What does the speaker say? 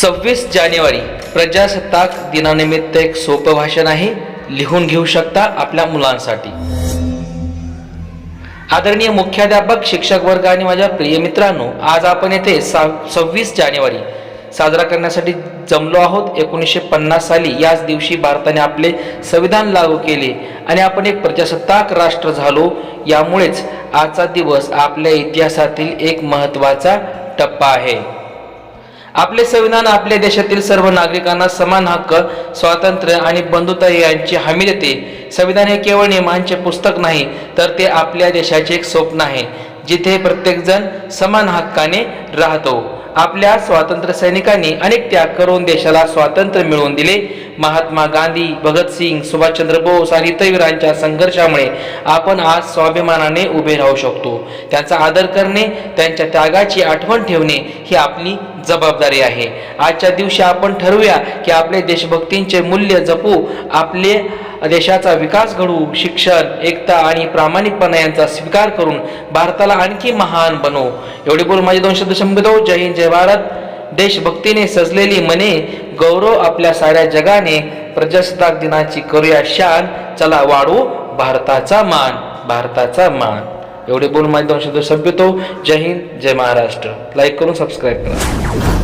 सव्वीस जानेवारी प्रजासत्ताक दिनानिमित्त एक सोपं भाषण आहे. लिहून घेऊ शकता आपल्या मुलांसाठी. आदरणीय मुख्याध्यापक शिक्षक वर्ग आणि माझ्या प्रिय मित्रांनो आज आपण येथे सा सव्वीस जानेवारी साजरा करण्यासाठी जमलो आहोत. एकोणीसशे पन्नास साली याच दिवशी भारताने आपले संविधान लागू केले आणि आपण एक प्रजासत्ताक राष्ट्र झालो. यामुळेच आजचा दिवस आपल्या इतिहासातील एक महत्त्वाचा टप्पा आहे. आपले संविधान आपल्या देशातील सर्व नागरिकांना समान हक्क स्वातंत्र्य आणि बंधुता यांची हमी देते. संविधान हे केवळ नियमांचे पुस्तक नाही तर ते आपल्या देशाचे एक स्वप्न आहे जिथे प्रत्येकजण समान हक्काने राहतो. आपल्या स्वातंत्र्य सैनिकांनी अनेक त्याग करून देशाला स्वातंत्र्य मिळवून दिले. महात्मा गांधी भगतसिंग सुभाषचंद्र बोस आणि इतर संघर्षामुळे आपण आज स्वाभिमानाने उभे राहू शकतो. त्यांचा आदर करणे त्यांच्या त्यागाची आठवण ठेवणे ही आपली जबाबदारी आहे. आजच्या दिवशी आपण ठरवूया की आपले देशभक्तींचे मूल्य जपू आपले देशाचा विकास घडवू शिक्षण एकता आणि प्रामाणिकपणा यांचा स्वीकार करून भारताला आणखी महान बनवू. एवढे बोल माझे दोन शब्द जय हिंद जय व्यवहारात देशभक्तीने सजलेली मने गौरव आपल्या साऱ्या जगाने प्रजासत्ताक दिनाची करूया शान. चला वाढू भारताचा मान भारताचा मान. एवढे बोलून माझे दोन शब्द संपतो. जय हिंद जय महाराष्ट्र. लाईक करून सबस्क्राईब करा.